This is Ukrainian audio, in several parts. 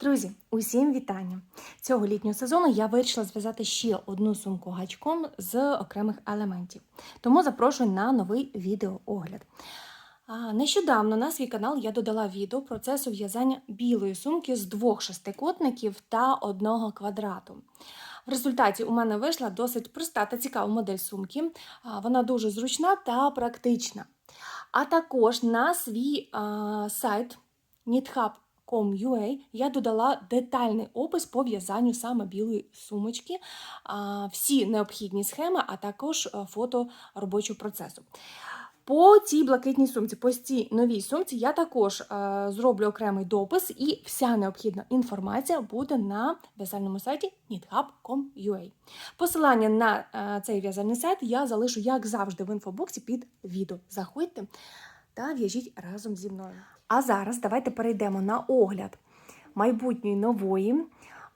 Друзі, усім вітання! Цього літнього сезону я вирішила зв'язати ще одну сумку гачком з окремих елементів. Тому запрошую на новий відеоогляд. Нещодавно на свій канал я додала відео процесу в'язання білої сумки з двох шестикутників та одного квадрату. В результаті у мене вийшла досить проста та цікава модель сумки. Вона дуже зручна та практична. А також на свій а, сайт knithub.com.ua я додала детальний опис по в'язанню саме білої сумочки, всі необхідні схеми, а також е, фото робочого процесу. По цій блакитній сумці, по цій новій сумці, я також е, зроблю окремий допис, і вся необхідна інформація буде на в'язальному сайті knithub.com.ua. Посилання на е, цей в'язальний сайт я залишу, як завжди, в інфобоксі під відео. Заходьте та в'яжіть разом зі мною. А зараз давайте перейдемо на огляд майбутньої нової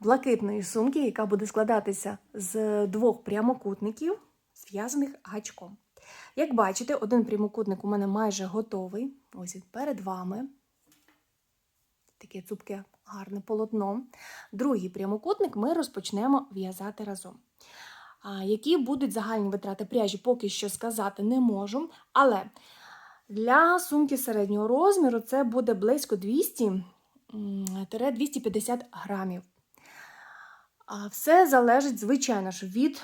блакитної сумки, яка буде складатися з двох прямокутників, зв'язаних гачком. Як бачите, один прямокутник у мене майже готовий. Ось він перед вами. Таке цупке гарне полотно. Другий прямокутник ми розпочнемо в'язати разом. Які будуть загальні витрати пряжі, поки що сказати не можу. Але для сумки середнього розміру це буде близько 200-250 грамів. А все залежить, звичайно ж, від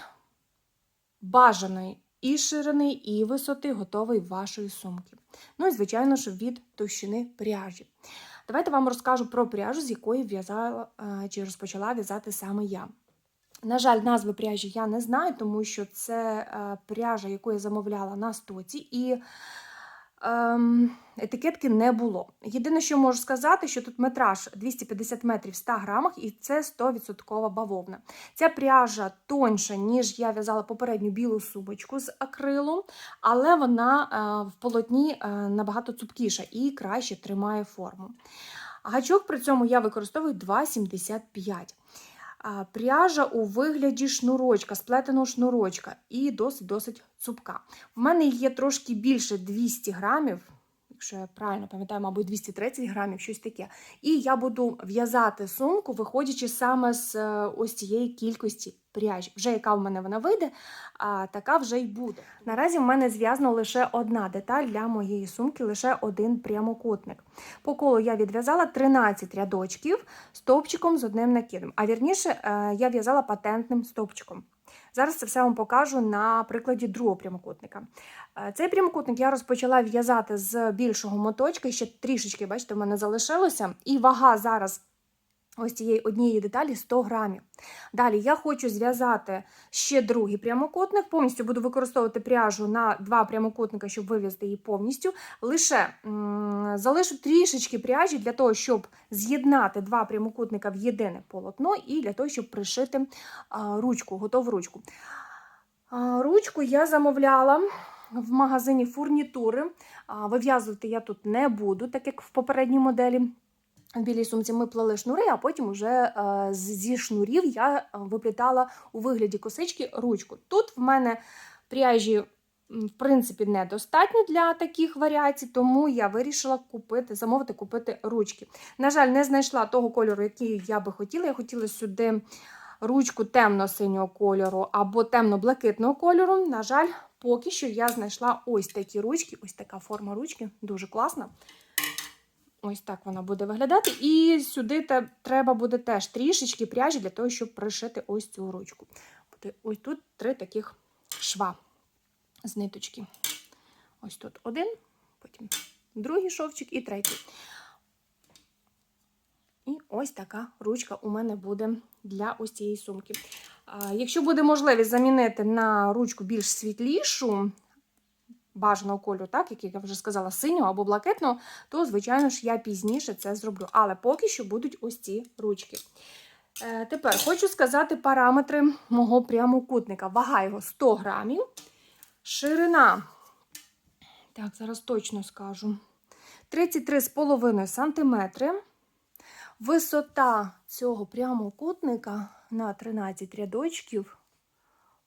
бажаної і ширини, і висоти готової вашої сумки. Ну і, звичайно ж, від товщини пряжі. Давайте вам розкажу про пряжу, з якої в'язала чи розпочала в'язати саме я. На жаль, назви пряжі я не знаю, тому що це пряжа, яку я замовляла на стоці, і етикетки не було. Єдине, що можу сказати, що тут метраж 250 метрів в 100 грамах, і це 100% бавовна. Ця пряжа тоньша, ніж я в'язала попередню білу сумочку з акрилу, але вона е, в полотні е, набагато цупкіша і краще тримає форму. Гачок при цьому я використовую 2,75. Пряжа у вигляді шнурочка, сплетеного шнурочка і досить-досить цупка. В мене є трошки більше 200 грамів, якщо я правильно пам'ятаю, мабуть, 230 грамів, щось таке. І я буду в'язати сумку, виходячи саме з е, ось цієї кількості пряжі. Вже яка в мене вона вийде, а така вже й буде. Наразі в мене зв'язана лише одна деталь для моєї сумки, лише один прямокутник. По колу я відв'язала 13 рядочків стовпчиком з одним накидом. А вірніше, е, я в'язала патентним стовпчиком. Зараз це все вам покажу на прикладі другого прямокутника. Е, Цей прямокутник я розпочала в'язати з більшого моточка, ще трішечки, бачите, в мене залишилося. І вага зараз ось цієї однієї деталі 100 грамів. Далі я хочу зв'язати ще другий прямокутник, повністю буду використовувати пряжу на два прямокутника, щоб вив'язати її повністю. Лише залишу трішечки пряжі для того, щоб з'єднати два прямокутника в єдине полотно, і для того, щоб пришити а, ручку, готову ручку. А, ручку я замовляла. В магазині фурнітури. Вив'язувати я тут не буду, так як в попередній моделі. В білій сумці ми плели шнури, а потім вже зі шнурів я виплітала у вигляді косички ручку. Тут в мене пряжі, в принципі, недостатньо для таких варіацій, тому я вирішила купити, замовити купити ручки. На жаль, не знайшла того кольору, який я би хотіла. Я хотіла сюди ручку темно-синього кольору або темно-блакитного кольору. На жаль, поки що я знайшла ось такі ручки, ось така форма ручки, дуже класна. Ось так вона буде виглядати. І сюди треба буде теж трішечки пряжі для того, щоб пришити ось цю ручку. Ось тут три таких шва з ниточки. Ось тут один, потім другий шовчик і третій. І ось така ручка у мене буде для ось цієї сумки. Якщо буде можливість замінити на ручку більш світлішу, бажаного кольору, так, як я вже сказала, синього або блакитного, то, звичайно ж, я пізніше це зроблю. Але поки що будуть ось ці ручки. Е, Тепер хочу сказати параметри мого прямокутника. Вага його 100 грамів. Ширина, так, зараз точно скажу, 33,5 см. Висота цього прямокутника на 13 рядочків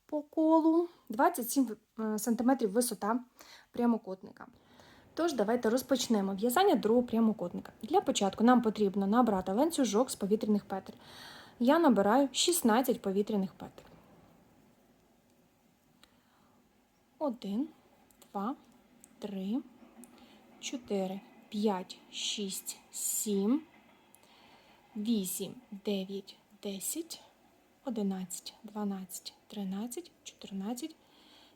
по колу 27 см висота прямокутника. Тож, давайте розпочнемо в'язання другого прямокутника. Для початку нам потрібно набрати ланцюжок з повітряних петель. Я набираю 16 повітряних петель. 1, 2, 3, 4, 5, 6, 7, 8, 9, 10, 11, 12, 13, 14,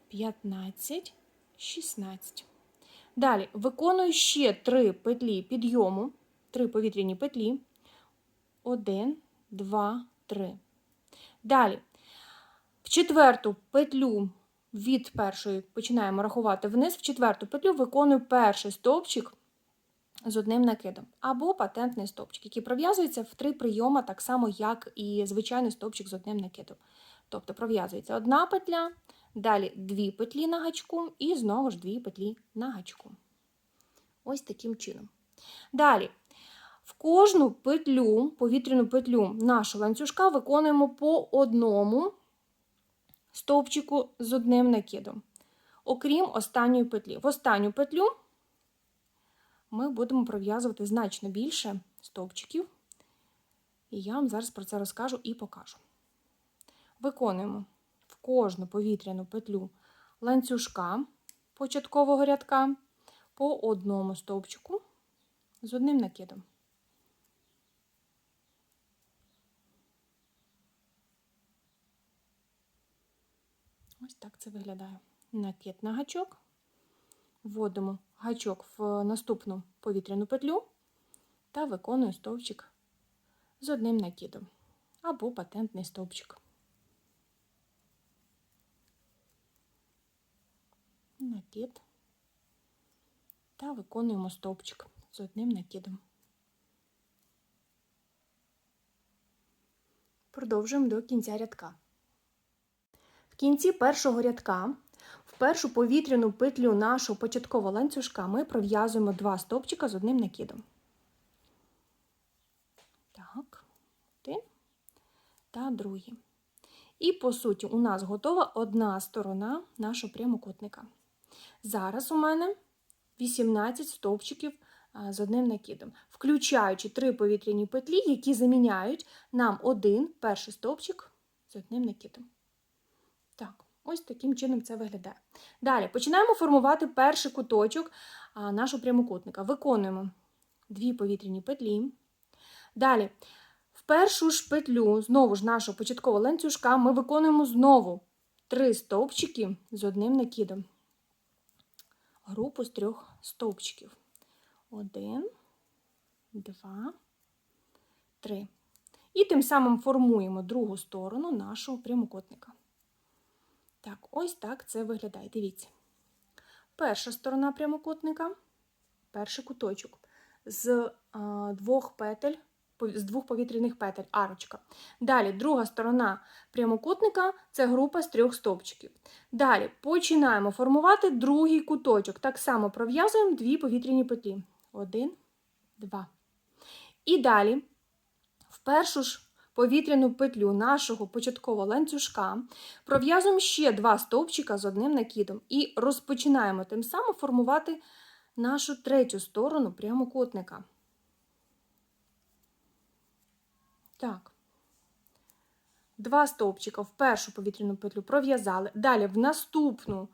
15, 16. Далі виконую ще 3 петлі підйому, 3 повітряні петлі. 1, 2, 3. Далі в четверту петлю від першої починаємо рахувати вниз, в четверту петлю виконую перший стовпчик з одним накидом або патентний стовпчик, який пров'язується в три прийоми, так само, як і звичайний стовпчик з одним накидом. Тобто пров'язується одна петля, далі дві петлі на гачку і знову ж дві петлі на гачку. Ось таким чином. Далі. В кожну петлю, повітряну петлю нашого ланцюжка виконуємо по одному стовпчику з одним накидом, окрім останньої петлі. В останню петлю ми будемо пров'язувати значно більше стовпчиків, і я вам зараз про це розкажу і покажу. Виконуємо в кожну повітряну петлю ланцюжка початкового рядка по одному стовпчику з одним накидом. Ось так це виглядає. Накид на гачок. Вводимо гачок в наступну повітряну петлю та виконуємо стовпчик з одним накидом або патентний стовпчик. Накид та виконуємо стовпчик з одним накидом. Продовжуємо до кінця рядка. В кінці першого рядка першу повітряну петлю нашого початкового ланцюжка ми пров'язуємо два стовпчика з одним накидом. Так, один та другий. І, по суті, у нас готова одна сторона нашого прямокутника. Зараз у мене 18 стовпчиків з одним накидом, включаючи три повітряні петлі, які заміняють нам один перший стовпчик з одним накидом. Ось таким чином це виглядає. Далі починаємо формувати перший куточок нашого прямокутника. Виконуємо дві повітряні петлі. Далі, в першу ж петлю, знову ж нашого початкового ланцюжка, ми виконуємо знову три стовпчики з одним накидом. Групу з трьох стовпчиків. Один, два, три. І тим самим формуємо другу сторону нашого прямокутника. Так, ось так це виглядає. Дивіться. Перша сторона прямокутника, перший куточок з двох петель, з двох повітряних петель, арочка. Далі друга сторона прямокутника це група з трьох стовпчиків. Далі починаємо формувати другий куточок. Так само пров'язуємо дві повітряні петлі. Один, два. І далі, в першу ж повітряну петлю нашого початкового ланцюжка, пров'язуємо ще два стовпчика з одним накидом і розпочинаємо тим самим формувати нашу третю сторону прямокутника. Так. Два стовпчика в першу повітряну петлю пров'язали. Далі в наступну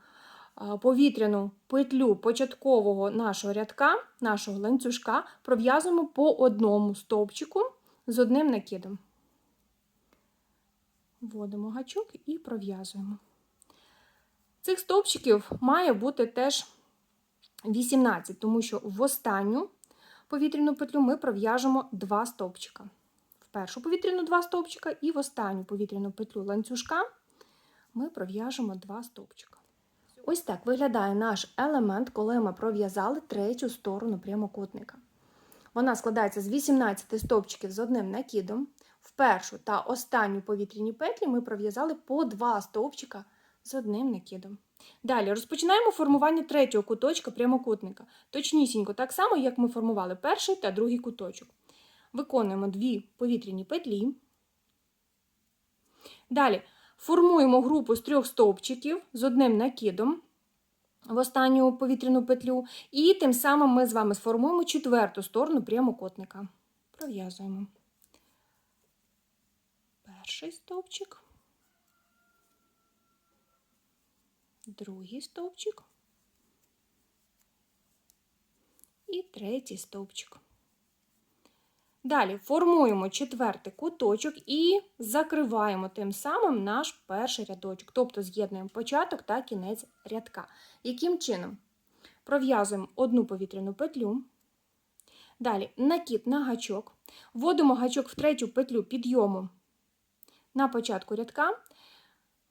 повітряну петлю початкового нашого рядка, нашого ланцюжка, пров'язуємо по одному стовпчику з одним накидом. Вводимо гачок і пров'язуємо. Цих стовпчиків має бути теж 18, тому що в останню повітряну петлю ми пров'яжемо два стовпчика. В першу повітряну два стовпчика і в останню повітряну петлю ланцюжка ми пров'яжемо два стовпчика. Ось так виглядає наш елемент, коли ми пров'язали третю сторону прямокутника. Вона складається з 18 стовпчиків з одним накидом. Першу та останню повітряні петлі ми пров'язали по два стовпчика з одним накидом. Далі розпочинаємо формування третього куточка прямокутника. Точнісінько, так само, як ми формували перший та другий куточок. Виконуємо дві повітряні петлі. Далі формуємо групу з трьох стовпчиків з одним накидом. в останню повітряну петлю. І тим самим ми з вами сформуємо четверту сторону прямокутника. Пров'язуємо перший стовпчик, другий стовпчик і третій стовпчик. Далі формуємо четвертий куточок і закриваємо тим самим наш перший рядочок, тобто з'єднуємо початок та кінець рядка. Яким чином? Пров'язуємо одну повітряну петлю. Далі накид на гачок. Вводимо гачок в третю петлю підйому на початку рядка,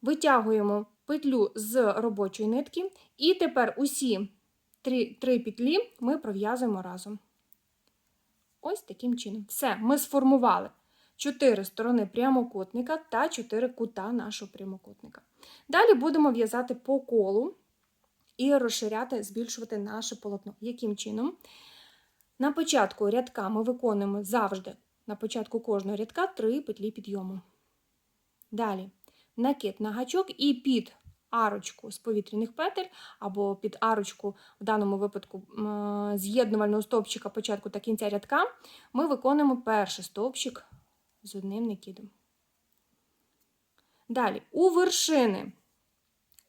витягуємо петлю з робочої нитки, і тепер усі три, три петлі ми пров'язуємо разом. Ось таким чином. Все, ми сформували 4 сторони прямокутника та 4 кута нашого прямокутника. Далі будемо в'язати по колу і розширяти, збільшувати наше полотно. Яким чином? На початку рядка ми виконуємо завжди на початку кожного рядка 3 петлі підйому. Далі. Накид на гачок і під арочку з повітряних петель, або під арочку, в даному випадку з'єднувального стовпчика початку та кінця рядка, ми виконуємо перший стовпчик з одним накидом. Далі, у вершини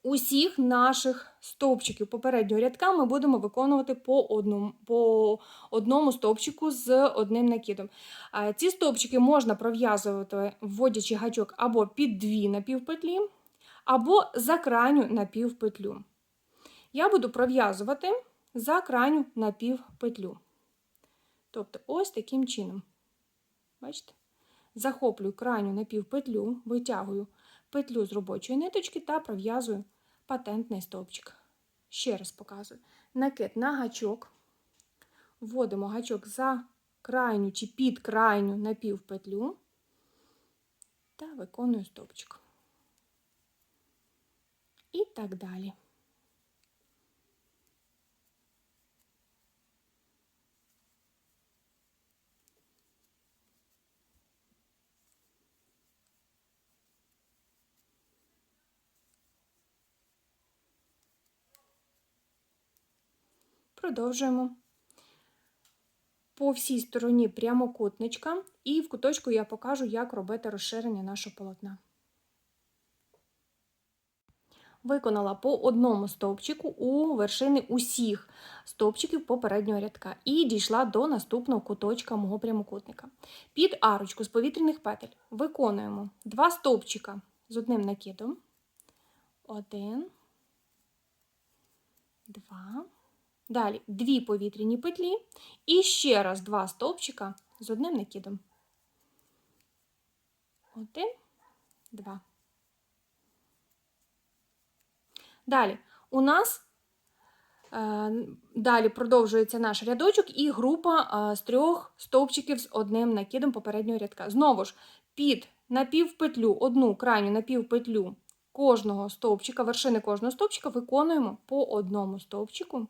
усіх наших стовпчиків попереднього рядка ми будемо виконувати по одному по одному стовпчику з одним накидом. Ці стовпчики можна пров'язувати, вводячи гачок або під дві напівпетлі, або за крайню напівпетлю. Я буду пров'язувати за крайню напівпетлю. Тобто, ось таким чином. Бачите? Захоплюю крайню напівпетлю, витягую петлю з робочої ниточки та пров'язую патентний стовпчик. Ще раз показую. Накид на гачок. Вводимо гачок за крайню чи під крайню напівпетлю та виконую стовпчик. І так далі. Продовжуємо по всій стороні прямокутничка, і в куточку я покажу, як робити розширення нашого полотна. Виконала по одному стовпчику у вершини усіх стовпчиків попереднього рядка і дійшла до наступного куточка мого прямокутника. Під арочку з повітряних петель виконуємо два стовпчика з одним накидом. Один, два. Далі дві повітряні петлі і ще раз два стовпчика з одним накидом. Один, два. Далі у нас е, далі продовжується наш рядочок і група е, з трьох стовпчиків з одним накидом попереднього рядка. Знову ж, під напівпетлю, одну крайню напівпетлю кожного стовпчика, вершини кожного стовпчика виконуємо по одному стовпчику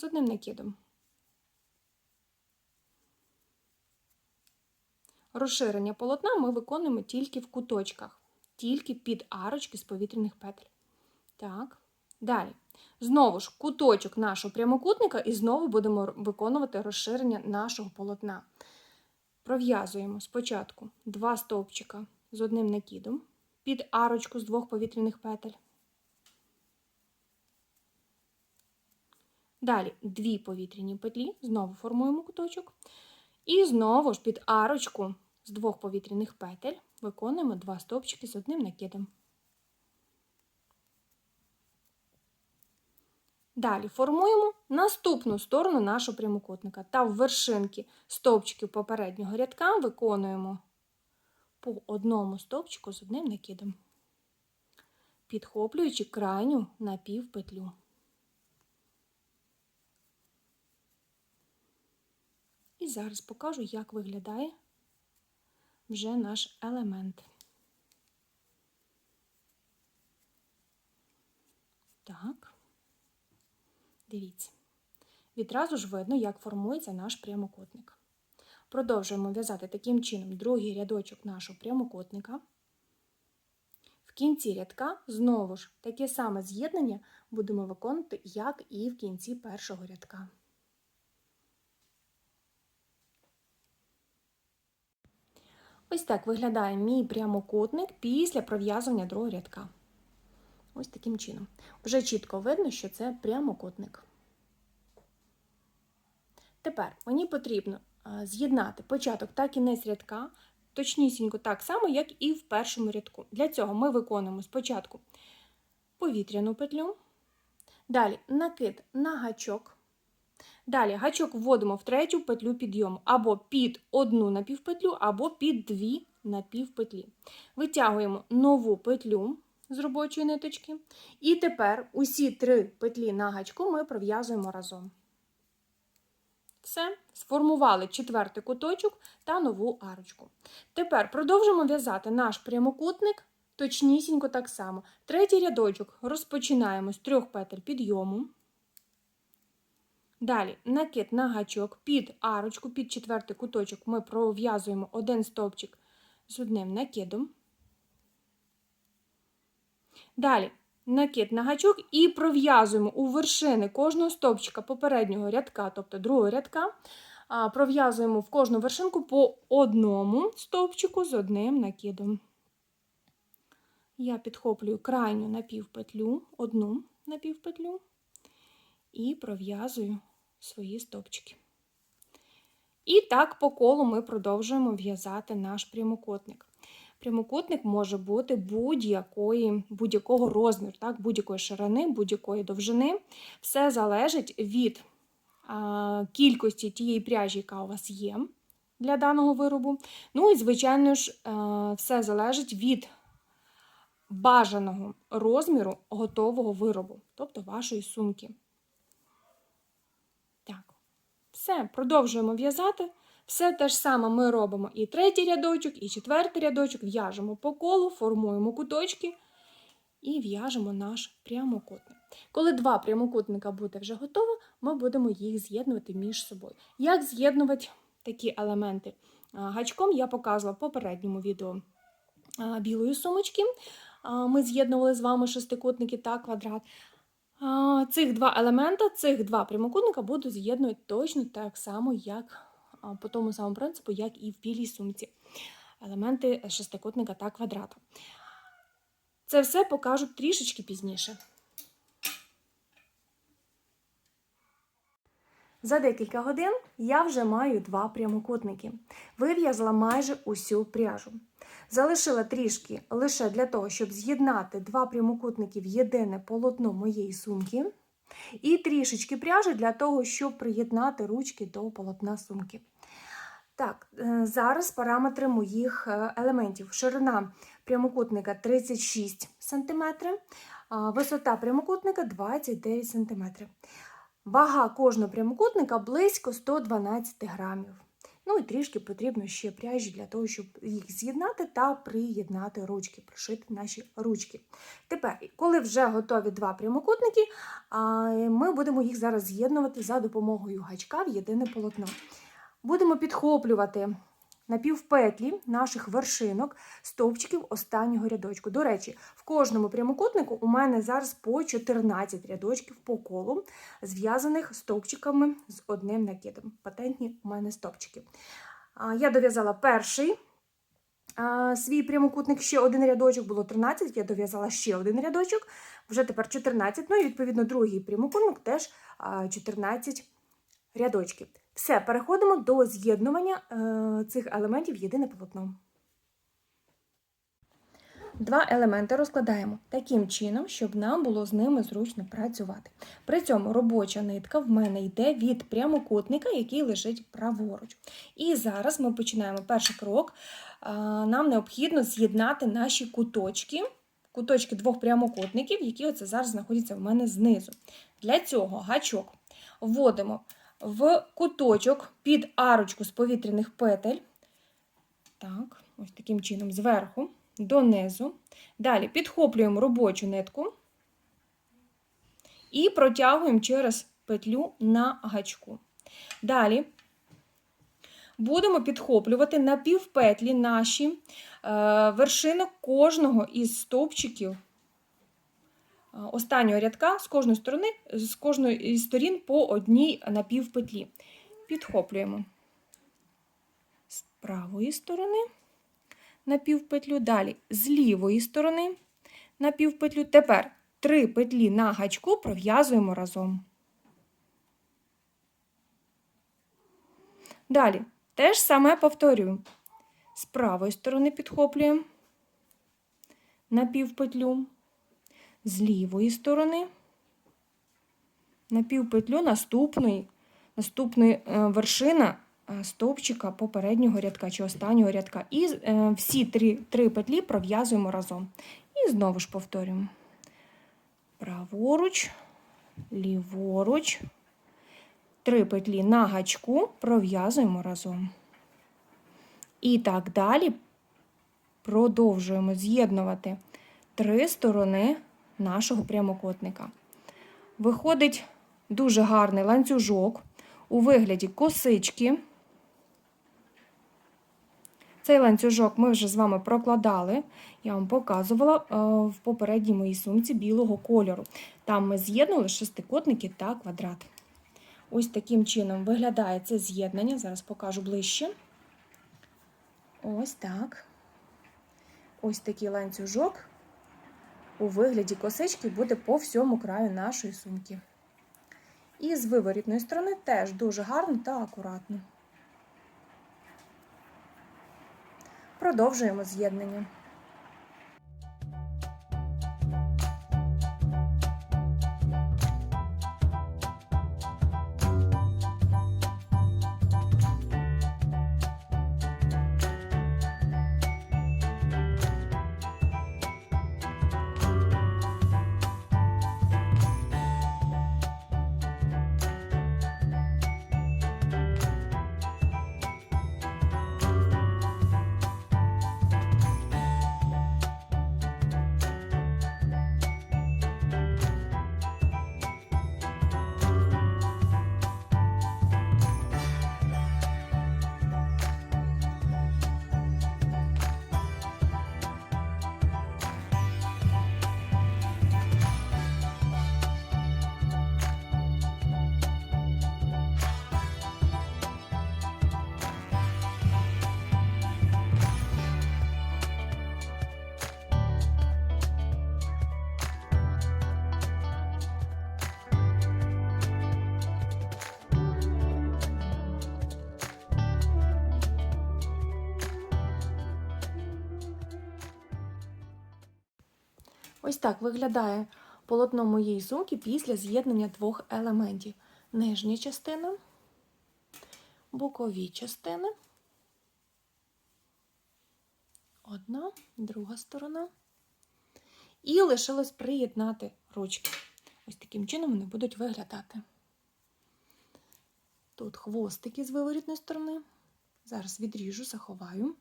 з одним накидом. Розширення полотна ми виконуємо тільки в куточках, тільки під арочки з повітряних петель. Так, далі. Знову ж куточок нашого прямокутника, і знову будемо виконувати розширення нашого полотна. Пров'язуємо спочатку два стовпчика з одним накидом під арочку з двох повітряних петель. Далі дві повітряні петлі, знову формуємо куточок. І знову ж під арочку з двох повітряних петель виконуємо два стовпчики з одним накидом. Далі формуємо наступну сторону нашого прямокутника та в вершинки стовпчиків попереднього рядка виконуємо по одному стовпчику з одним накидом, підхоплюючи крайню напівпетлю. Зараз покажу, як виглядає вже наш елемент. Так. Дивіться. Відразу ж видно, як формується наш прямокутник. Продовжуємо в'язати таким чином другий рядочок нашого прямокутника. В кінці рядка знову ж таке саме з'єднання будемо виконувати, як і в кінці першого рядка. Ось так виглядає мій прямокутник після пров'язування другого рядка. Ось таким чином. Вже чітко видно, що це прямокутник. Тепер мені потрібно з'єднати початок та кінець рядка точнісінько так само, як і в першому рядку. Для цього ми виконуємо спочатку повітряну петлю, далі накид на гачок. Далі гачок вводимо в третю петлю підйому або під одну напівпетлю, або під дві напівпетлі. Витягуємо нову петлю з робочої ниточки. І тепер усі три петлі на гачку ми пров'язуємо разом. Все, сформували четвертий куточок та нову арочку. Тепер продовжимо в'язати наш прямокутник точнісінько так само. Третій рядочок розпочинаємо з трьох петель підйому. Далі. Накид на гачок. Під арочку, під четвертий куточок ми пров'язуємо один стовпчик з одним накидом. Далі. Накид на гачок і пров'язуємо у вершини кожного стовпчика попереднього рядка, тобто другого рядка, пров'язуємо в кожну вершинку по одному стовпчику з одним накидом. Я підхоплюю крайню напівпетлю, одну напівпетлю і пров'язую свої стовпчики. І так по колу ми продовжуємо в'язати наш прямокутник. Прямокутник може бути будь-якого розміру, так, будь-якої ширини, будь-якої довжини. Все залежить від а, кількості тієї пряжі, яка у вас є для даного виробу. Ну і, звичайно ж, а, все залежить від бажаного розміру готового виробу, тобто вашої сумки. Так, все, продовжуємо в'язати. Все те ж саме ми робимо і третій рядочок, і четвертий рядочок, в'яжемо по колу, формуємо куточки і в'яжемо наш прямокутник. Коли два прямокутника буде вже готово, ми будемо їх з'єднувати між собою. Як з'єднувати такі елементи гачком, я показувала в попередньому відео білої сумочки. Ми з'єднували з вами шестикутники та квадрат. Цих два елемента, цих два прямокутника буду з'єднувати точно так само, як по тому самому принципу, як і в білій сумці. Елементи шестикутника та квадрата. Це все покажу трішечки пізніше. За декілька годин я вже маю два прямокутники. Вив'язала майже усю пряжу. Залишила трішки лише для того, щоб з'єднати два прямокутники в єдине полотно моєї сумки. І трішечки пряжі для того, щоб приєднати ручки до полотна сумки. Так, е, зараз параметри моїх е, елементів. Ширина прямокутника 36 см, висота прямокутника 29 см. Вага кожного прямокутника близько 112 грамів. Ну і трішки потрібно ще пряжі для того, щоб їх з'єднати та приєднати ручки, пришити наші ручки. Тепер, коли вже готові два прямокутники, ми будемо їх зараз з'єднувати за допомогою гачка в єдине полотно. Будемо підхоплювати напівпетлі наших вершинок стовпчиків останнього рядочку. До речі, в кожному прямокутнику у мене зараз по 14 рядочків по колу, зв'язаних стовпчиками з одним накидом. Патентні у мене стовпчики. Я дов'язала перший. Свій прямокутник ще один рядочок, було 13, я дов'язала ще один рядочок, вже тепер 14. Ну і відповідно другий прямокутник теж 14 рядочків. Все, переходимо до з'єднування е, цих елементів в єдине полотно. Два елементи розкладаємо таким чином, щоб нам було з ними зручно працювати. При цьому робоча нитка в мене йде від прямокутника, який лежить праворуч. І зараз ми починаємо перший крок. Нам необхідно з'єднати наші куточки, куточки двох прямокутників, які оце зараз знаходяться в мене знизу. Для цього гачок вводимо в куточок під арочку з повітряних петель. Так, ось таким чином, зверху донизу. Далі підхоплюємо робочу нитку і протягуємо через петлю на гачку. Далі будемо підхоплювати на півпетлі наші е, вершини кожного із стовпчиків останнього рядка з кожної сторони, з кожної із сторін по одній напівпетлі. Підхоплюємо з правої сторони на півпетлю, далі з лівої сторони на півпетлю. Тепер три петлі на гачку пров'язуємо разом. Далі те ж саме повторюємо. З правої сторони підхоплюємо на півпетлю, з лівої сторони на півпетлю наступної, наступної е, вершина е, стовпчика попереднього рядка чи останнього рядка. І е, всі три, три петлі пров'язуємо разом. І знову ж повторюємо. Праворуч, ліворуч, три петлі на гачку пров'язуємо разом. І так далі продовжуємо з'єднувати три сторони нашого прямокутника. Виходить дуже гарний ланцюжок у вигляді косички. Цей ланцюжок ми вже з вами прокладали, я вам показувала е, в попередній моїй сумці білого кольору. Там ми з'єднували шестикутники та квадрат. Ось таким чином виглядає це з'єднання. Зараз покажу ближче. Ось так. Ось такий ланцюжок у вигляді косички буде по всьому краю нашої сумки. І з виворітної сторони теж дуже гарно та акуратно. Продовжуємо з'єднання. Ось так виглядає полотно моєї сумки після з'єднання двох елементів: нижня частина, бокові частини. Одна, друга сторона. І лишилось приєднати ручки. Ось таким чином вони будуть виглядати. Тут хвостики з виворітної сторони. Зараз відріжу, заховаю.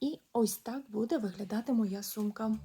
І ось так буде виглядати моя сумка.